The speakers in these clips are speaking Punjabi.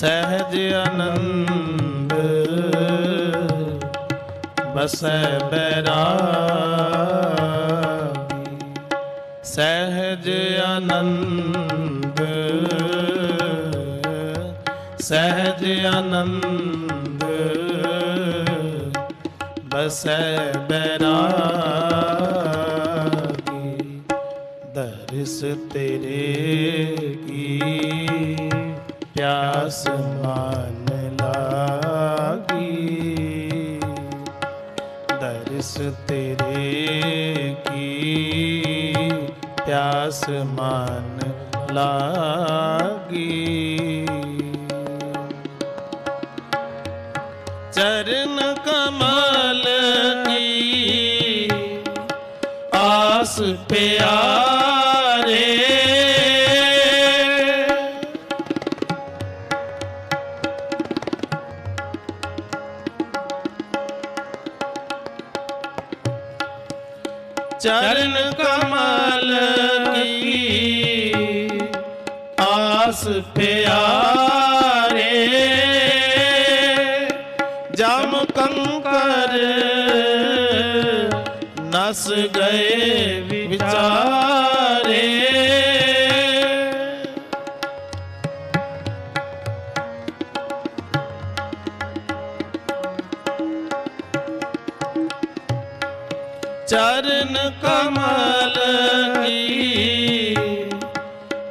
ਸਹਿਜ ਆਨੰਦ ਬਸੈ ਬੈਰਾਗੀ। ਸਹਿਜ ਆਨੰਦ ਸਹਿਜ ਆਨੰਦ ਬਸੈ ਬੈਰਾਗੀ। ਦਰਸ ਤੇਰੇ ਕੀ ਪਿਆਸ ਮਨ ਲਾਗੀ ਦਰਸ ਤੇਰੇ ਕੀ ਪਿਆਸ ਮਨ ਲਾਗੀ ਚਰਨ ਕਮਲ ਕੀ ਆਸ ਪਿਆਰੇ ਚਰਨ ਕਮਲ ਕੀ? ਆਸ ਪਿਆਰੇ ਜਮ ਕੰਕਰ ਨਸ ਗਏ ਚਰਨ ਕਮਲ ਕੀ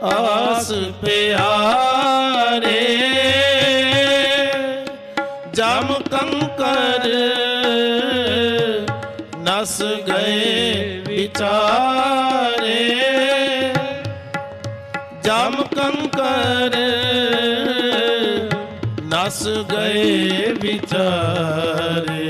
ਆਸ ਪਿਆਰੇ ਜਮ ਕੰਕਰ ਨਸ ਗਏ ਵਿਚਾਰੇ ਜਮ ਕੰਕਰ ਨਸ ਗਏ ਵਿਚਾਰੇ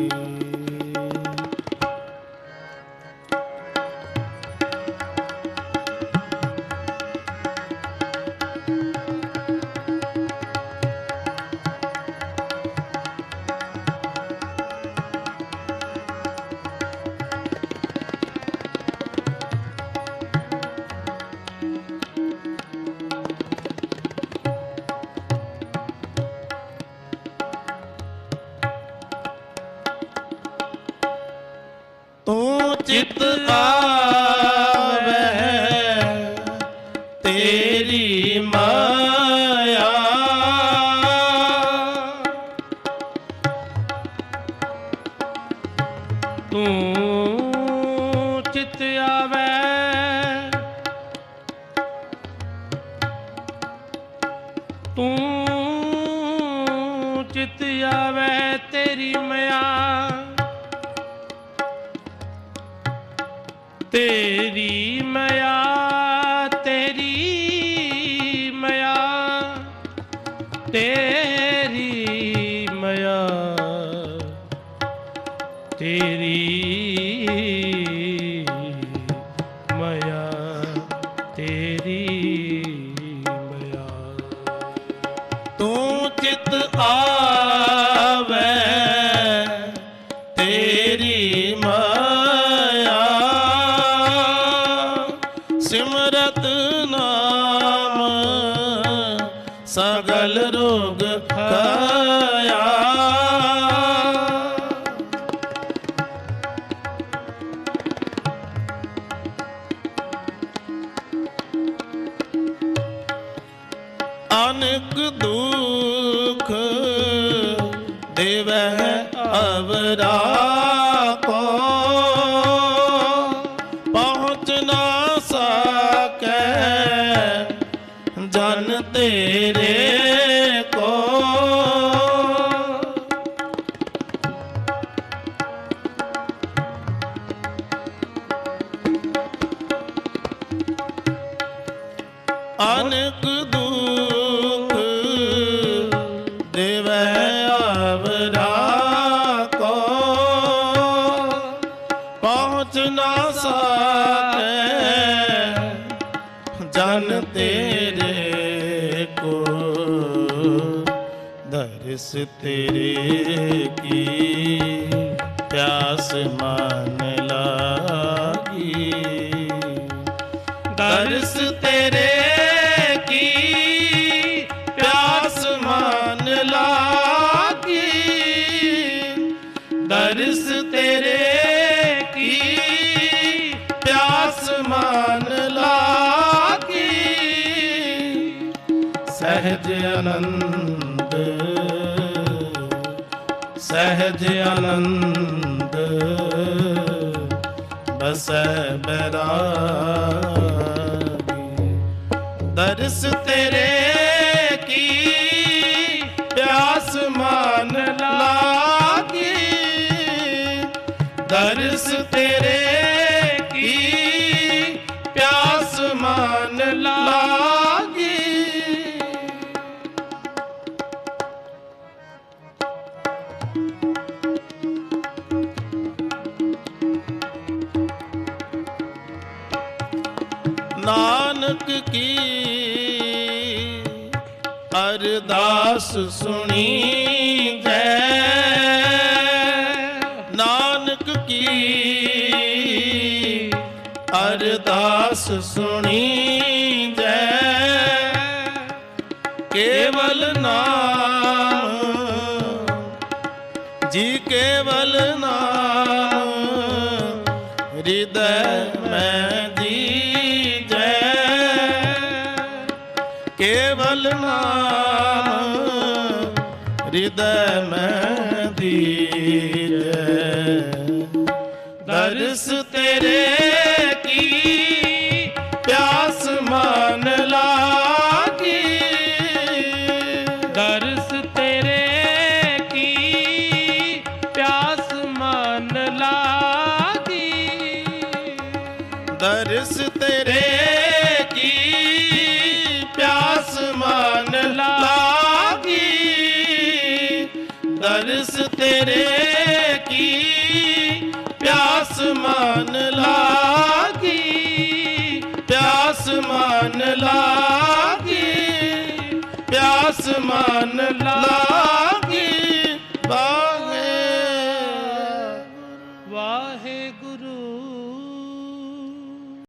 ਚਿਤ ਆਵੇ ਤੇਰੀ ਮਾਇਆ। ਤੂੰ ਚਿਤ ਆਵੇ। ਤੂੰ ਚਿਤ ਆਵੇ ਤੇਰੀ ਮਾਇਆ। ਤੇਰੀ ਮਿਆ ਤੇਰੀ ਮਿਆ ਤੇਰੀ ਮਿਆ ਤੇਰੀ ਮਾਇਆ ਤੇਰੀ ਮਾਇਆ। ਤੂੰ ਚਿਤ ਆਵੇ ਦੇਵੈ ਅਵਰਾ ਨਾ ਸਕੇ ਜਨ ਤੇਰੇ ਕੋ ਦਰਸ ਤੇਰੇ ਕੀ, ਪਿਆਸ ਮਨ ਲਾਗੀ। ਦਰਸ ਤੇਰੇ ਕੀ, ਪਿਆਸ ਮਨ ਲਾਗੀ। ਦਰਸ ਤੇਰੇ ਮਨ ਲਾਗੀ, ਸਹਿਜ ਆਨੰਦ ਸਹਿਜ ਆਨੰਦ, ਬਸੈ ਬੈਰਾਗੀ। ਦਰਸ ਤੇਰੇ ਕੀ ਪਿਆਸ ਮਨ ਲਾਗੀ, ਦਰਸ ਤੇਰੇ ਕੀ ਨਾਨਕ ਕੀ ਅਰਦਾਸ ਸੁਣੀ ਜੈ ਨਾਨਕ ਕੀ ਅਰਦਾਸ ਸੁਣੀ ਜੈ ਕੇਵਲ ਨਾਮ ਜੀ ਕੇਵਲ ਨਾਮ, ਹਿਰਦੈ ਮੈਂ ਨਾਮ ਹਿਰਦੈ ਮੈਂ ਦੀਜੈ। ਦਰਸ ਤੇਰੇ ਕੀ ਪਿਆਸ ਮਨ ਲਾਗੀ। ਦਰਸ ਤੇਰੇ ਕੀ ਪਿਆਸ ਮਨ ਲਾਗੀ। ਦਰਸ ਤੇਰੇ ਤੇਰੇ ਕੀ ਪਿਆਸ ਮਨ ਲਾਗੀ? ਪਿਆਸ ਮਨ ਲਾਗੀ ਪਿਆਸ ਮਨ